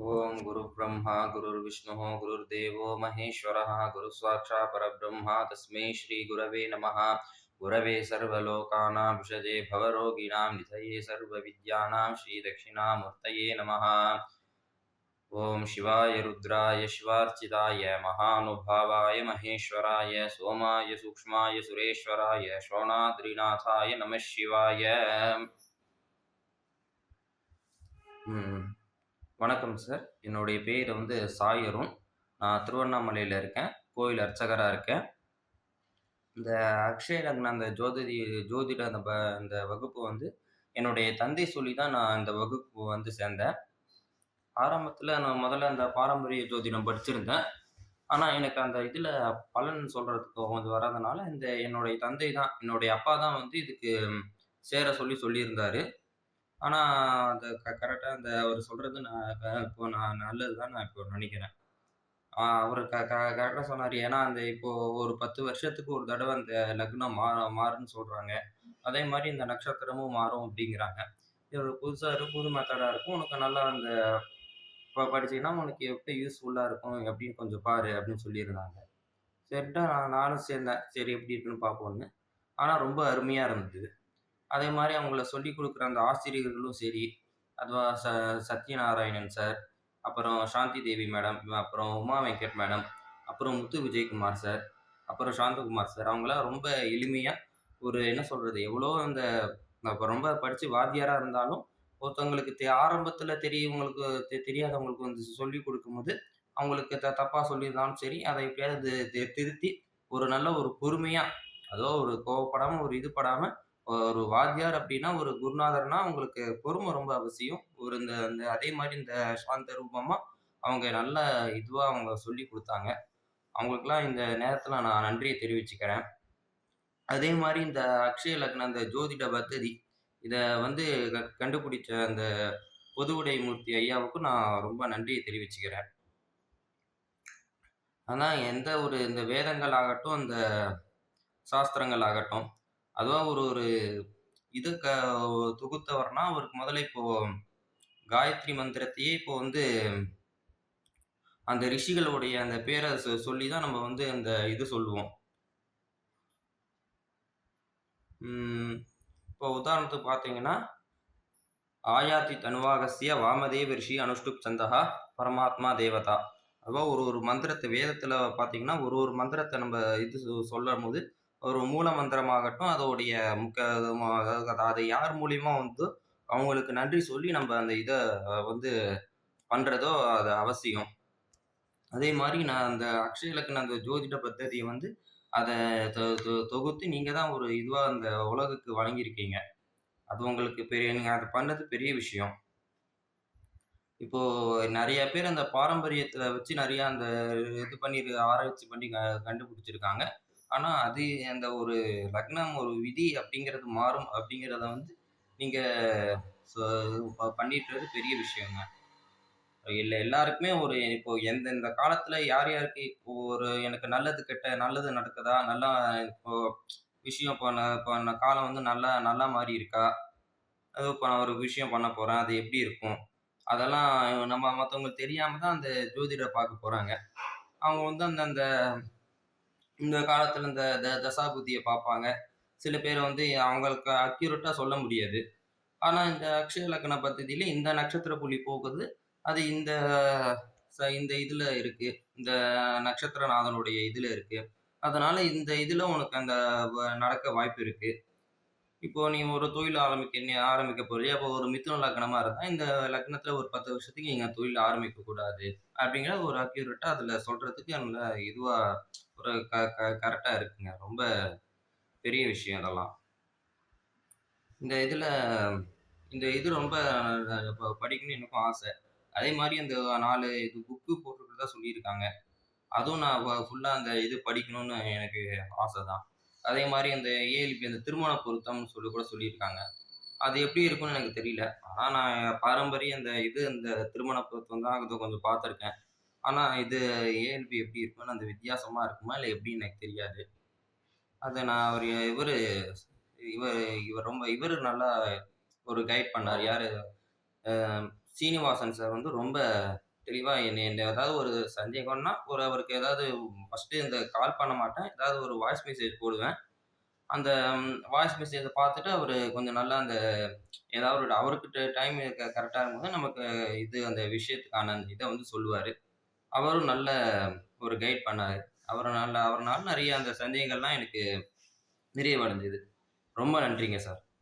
ॐ गुरुब्रह्मा गुरुर्विष्णुः गुरुर्देवो महेश्वरः गुरुस्वाक्षात् परब्रह्मा तस्मै नमः। गुरवे सर्वलोकानां विषजे भवरोगिणां निधये सर्वविद्यानां श्रीदक्षिणामूर्तये नमः। ॐ शिवाय रुद्राय शिवार्चिताय महानुभावाय महेश्वराय सोमाय सूक्ष्माय सुरेश्वराय शोणाद्रिनाथाय नमः शिवाय। ம். வணக்கம் சார். என்னுடைய பேர் வந்து சாயரும் நான் திருவண்ணாமலையில் இருக்கேன். கோயில் அர்ச்சகராக இருக்கேன். இந்த அக்ஷய லக்ன அந்த ஜோதிடி ஜோதிட அந்த ப அந்த வகுப்பு வந்து என்னுடைய தந்தை சொல்லி தான் நான் இந்த வகுப்பு வந்து சேர்ந்தேன். ஆரம்பத்தில் நான் முதல்ல அந்த பாரம்பரிய ஜோதிடம் படிச்சிருந்தேன். ஆனால் எனக்கு அந்த இதில் பலன் சொல்கிறதுக்கு கொஞ்சம் வராதனால இந்த என்னுடைய தந்தை தான் என்னுடைய அப்பா தான் வந்து இதுக்கு சேர சொல்லி சொல்லியிருந்தாரு. ஆனால் அந்த க கரெக்டாக அந்த அவர் சொல்கிறது நான் க இப்போ நான் நல்லது தான் நான் இப்போ நினைக்கிறேன். அவர் க க கரெக்டாக சொன்னார். ஏன்னா அந்த இப்போது ஒரு பத்து வருஷத்துக்கு ஒரு தடவை அந்த லக்னம் மாற மாறுன்னு சொல்கிறாங்க அதே மாதிரி இந்த நட்சத்திரமும் மாறும் அப்படிங்கிறாங்க. இது ஒரு புதுசாக இருக்கும் புது மெத்தடாக இருக்கும். உனக்கு நல்லா அந்த இப்போ படிச்சீங்கன்னா உனக்கு எப்படி யூஸ்ஃபுல்லாக இருக்கும் அப்படின்னு கொஞ்சம் பாரு அப்படின்னு சொல்லியிருந்தாங்க. சரிட்டா நான் நானும் சேர்ந்தேன். சரி எப்படி இருக்குன்னு பார்ப்போன்னு ஆனால் ரொம்ப அருமையாக இருந்தது. அதே மாதிரி அவங்கள சொல்லிக் கொடுக்குற அந்த ஆசிரியர்களும் சரி அதுவா ச சத்யநாராயணன் சார் அப்புறம் சாந்தி தேவி மேடம் அப்புறம் உமா வெங்கட் மேடம் அப்புறம் முத்து விஜயகுமார் சார் அப்புறம் சாந்தகுமார் சார் அவங்களாம் ரொம்ப எளிமையாக ஒரு என்ன சொல்கிறது எவ்வளோ அந்த ரொம்ப படித்து வாத்தியாராக இருந்தாலும் ஒருத்தவங்களுக்கு தெ ஆரம்பத்தில் தெரியவங்களுக்கு தெ தெரியாதவங்களுக்கு வந்து சொல்லிக் கொடுக்கும்போது அவங்களுக்கு த தப்பாக சொல்லியிருந்தாலும் சரி அதை எப்படியாவது திருத்தி ஒரு நல்ல ஒரு பொறுமையாக அதோ ஒரு கோவப்படாமல் ஒரு இது படாமல் ஒரு வாத்தியார் அப்படின்னா ஒரு குருநாதர்னா அவங்களுக்கு பொறுமை ரொம்ப அவசியம். ஒரு இந்த அந்த அதே மாதிரி இந்த சாந்த ரூபமா அவங்க நல்ல இதுவாக அவங்க சொல்லி கொடுத்தாங்க. அவங்களுக்குலாம் இந்த நேரத்தில் நான் நன்றியை தெரிவிச்சுக்கிறேன். அதே மாதிரி இந்த அக்ஷய லக்ன அந்த ஜோதிட பத்ததி இதை வந்து க- கண்டுபிடிச்ச அந்த பொதுவுடை மூர்த்தி ஐயாவுக்கும் நான் ரொம்ப நன்றியை தெரிவிச்சுக்கிறேன். ஆனால் எந்த ஒரு இந்த வேதங்கள் ஆகட்டும் அந்த சாஸ்திரங்கள் ஆகட்டும் அதுவாக ஒரு ஒரு இது க தொகுத்தவர்னா அவருக்கு முதல்ல இப்போ காயத்ரி மந்திரத்தையே இப்போ வந்து அந்த ரிஷிகளுடைய அந்த பேரை சொல்லி தான் நம்ம வந்து அந்த இது சொல்லுவோம். இப்போ உதாரணத்துக்கு பார்த்தீங்கன்னா ஆயாத்தி தனுவாகசிய வாமதேவ ரிஷி அனுஷ்டுப் சந்தகா பரமாத்மா தேவதா. அதுவாக ஒரு ஒரு மந்திரத்தை வேதத்தில் பார்த்தீங்கன்னா ஒரு ஒரு மந்திரத்தை நம்ம இது சொ- சொல்லும் போது ஒரு மூல மந்திரமாகட்டும் அதோடைய முக்கிய அதாவது அதை யார் மூலியமா வந்து அவங்களுக்கு நன்றி சொல்லி நம்ம அந்த இதை வந்து பண்ணுறதோ அது அவசியம். அதே மாதிரி நான் அந்த அக்ஷய இலக்கண அந்த ஜோதிட பத்ததியை வந்து அதை தொ- தொ- தொகுத்து நீங்கள் தான் ஒரு இதுவாக அந்த உலகுக்கு வழங்கியிருக்கீங்க. அது உங்களுக்கு பெரிய நீங்கள் அதை பண்ணது பெரிய விஷயம். இப்போ நிறைய பேர் அந்த பாரம்பரியத்தில் வச்சு நிறைய அந்த இது பண்ணி ஆராய்ச்சி பண்ணி க- கண்டுபிடிச்சிருக்காங்க. ஆனால் அது அந்த ஒரு லக்னம் ஒரு விதி அப்படிங்கிறது மாறும் அப்படிங்கிறத வந்து நீங்கள் பண்ணிட்டுறது பெரிய விஷயங்க. இல்லை எல்லாருக்குமே ஒரு இப்போ எந்தெந்த காலத்தில் யார் யாருக்கு இப்போ ஒரு எனக்கு நல்லது கெட்ட நல்லது நடக்குதா? நல்லா இப்போ விஷயம் பண்ண பண்ண காலம் வந்து நல்லா நல்லா மாறி இருக்கா? அது இப்போ நான் ஒரு விஷயம் பண்ண போறேன் அது எப்படி இருக்கும்? அதெல்லாம் நம்ம மற்றவங்களுக்கு தெரியாமல் தான் அந்த ஜோதிடரை பார்க்க போகிறாங்க அவங்க வந்து அந்த அந்த இந்த காலத்தில் இந்த த தசாபுத்தியை பார்ப்பாங்க சில பேர் வந்து அவங்களுக்கு அக்யூரேட்டாக சொல்ல முடியாது. ஆனால் இந்த அக்ஷய லக்ன பദ്ധதியில் இந்த நட்சத்திர புள்ளி போகுது. அது இந்த ச இந்த இதில் இருக்குது இந்த நட்சத்திரநாதனுடைய இதில் இருக்குது அதனால் இந்த இதில் உனக்கு அந்த வ- நடக்க வாய்ப்பு இருக்குது இப்போ நீ ஒரு தொழில் ஆரம்பிக்க நீ ஆரம்பிக்க போறியா அப்போ ஒரு மிதுன லக்னமாக இருந்தால் இந்த லக்னத்தில் ஒரு பத்து வருஷத்துக்கு நீங்க தொழில் ஆரம்பிக்கக்கூடாது அப்படிங்கிற ஒரு அக்யூரேட்டா அதில் சொல்கிறதுக்கு நல்ல இதுவாக ஒரு க க கரெக்டாக இருக்குங்க. ரொம்ப பெரிய விஷயம் அதெல்லாம் இந்த இதில் இந்த இது ரொம்ப படிக்கணும்னு எனக்கும் ஆசை. அதே மாதிரி அந்த நாலு இது புக்கு போட்டுருக்கிறதா சொல்லியிருக்காங்க. அதுவும் நான் ஃபுல்லாக அந்த இது படிக்கணும்னு எனக்கு ஆசை தான் அதே மாதிரி அந்த ஏஎல்பி அந்த திருமண பொருத்தம்னு சொல்லி கூட சொல்லியிருக்காங்க. அது எப்படி இருக்கும்னு எனக்கு தெரியல. ஆனால் நான் பாரம்பரிய அந்த இது அந்த திருமண பொருத்தம் தான் அதை கொஞ்சம் பார்த்துருக்கேன். ஆனால் இது ஏஎல்பி எப்படி இருக்கும்னு அந்த வித்தியாசமாக இருக்குமா இல்லை எப்படின்னு எனக்கு தெரியாது. அதை நான் அவர் இவர் இவர் இவர் ரொம்ப இவர் நல்லா ஒரு கைட் பண்ணார். யார்? சீனிவாசன் சார் வந்து ரொம்ப தெளிவாக என்ன இந்த ஏதாவது ஒரு சந்தேகம்னா, ஒரு அவருக்கு ஏதாவது ஃபர்ஸ்ட்டு இந்த கால் பண்ண மாட்டேன். ஏதாவது ஒரு வாய்ஸ் மெசேஜ் போடுவேன். அந்த வாய்ஸ் மெசேஜை பார்த்துட்டு அவர் கொஞ்சம் நல்லா அந்த ஏதாவது ஒரு அவருக்கு டைம் க இருக்கும்போது நமக்கு இது அந்த விஷயத்துக்கான அந்த இதை வந்து சொல்லுவார் அவரும் நல்ல ஒரு கைட் பண்ணார் அவர் நல்ல அவருனால நிறைய அந்த சந்தேகங்கள்லாம் எனக்கு நிறைவடைஞ்சது. ரொம்ப நன்றிங்க சார்.